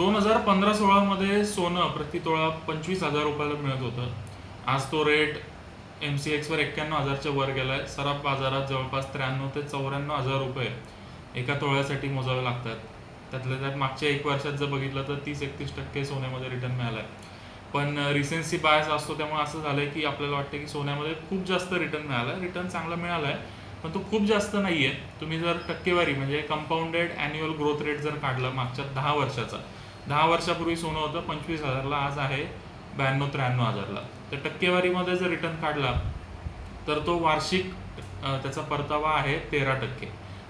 दोन हजार पंधरा सोळामध्ये सोनं प्रति तोळा पंचवीस हजार रुपयाला मिळत होतं. आज तो रेट एम सी एक्सवर एक्क्याण्णव हजारच्या वर गेला आहे सराफ बाजारात जवळपास त्र्याण्णव ते चौऱ्याण्णव हजार रुपये एका तोळ्यासाठी मोजावे लागतात. त्यातल्या त्यात मागच्या एक वर्षात जर बघितलं तर तीस एकतीस टक्के सोन्यामध्ये रिटर्न मिळाला आहे पण रिसेन्सी बायस असतो त्यामुळे असं झालंय की आपल्याला वाटतं की सोन्यामध्ये खूप जास्त रिटर्न मिळाला आहे रिटर्न चांगला मिळाला आहे पण तो खूप जास्त नाही आहे तुम्ही जर टक्केवारी म्हणजे कंपाऊंडेड अॅन्युअल ग्रोथ रेट जर काढला मागच्या दहा वर्षाचा दहा वर्षापूर्वी सोनं होतं पंचवीस हजारला आज आहे ब्याण्णव त्र्याण्णव हजारला. तर टक्केवारीमध्ये जर रिटर्न काढला तर तो वार्षिक त्याचा परतावा आहे तेरा टक्के.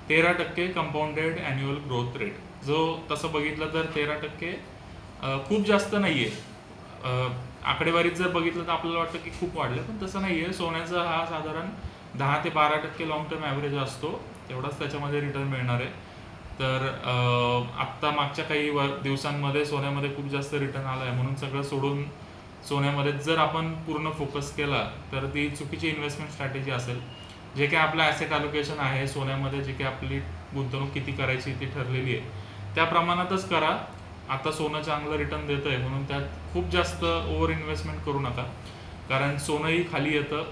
तेरा टक्के कंपाऊंडेड अॅन्युअल ग्रोथ रेट जो तसं बघितलं तर तेरा टक्के खूप जास्त नाही आहे आकडेवारीत जर बघितलं तर आपल्याला वाटतं की खूप वाढलं पण तसं नाही आहे सोन्याचा हा साधारण दहा ते बारा टक्के लाँग टर्म ॲव्हरेज असतो. तेवढाच त्याच्यामध्ये रिटर्न मिळणार आहे. तर आत्ता मागच्या काही वर दिवसांमध्ये सोन्यामध्ये खूप जास्त रिटर्न आला आहे म्हणून सगळं सोडून सोन्यामध्ये जर आपण पूर्ण फोकस केला तर ती चुकीची इन्व्हेस्टमेंट स्ट्रॅटेजी असेल. जे काही आपलं ॲसेट अलोकेशन आहे सोन्यामध्ये जे काही आपली गुंतवणूक किती करायची ती ठरलेली आहे त्या प्रमाणातच करा. आता सोनं चांगलं रिटर्न देतं आहे म्हणून त्यात खूप जास्त ओव्हर इन्व्हेस्टमेंट करू नका. कारण सोनंही खाली येतं.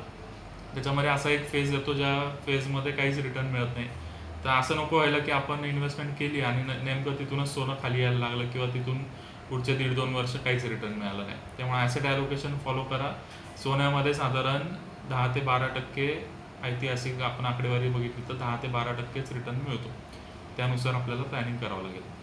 त्याच्यामध्ये असा एक फेज येतो ज्या फेजमध्ये काहीच रिटर्न मिळत नाही. तर असं नको व्हायला की आपण इन्व्हेस्टमेंट केली आणि नेमकं तिथूनच सोनं खाली यायला लागलं किंवा तिथून पुढचे दीड दोन वर्ष काहीच रिटर्न मिळालं नाही. त्यामुळे ॲसेट ॲलोकेशन फॉलो करा. सोन्यामध्ये साधारण दहा ते बारा टक्के ऐतिहासिक आपण आकडेवारी बघितली तर दहा ते बारा टक्केच रिटर्न मिळतो. त्यानुसार आपल्याला प्लॅनिंग करावं लागेल.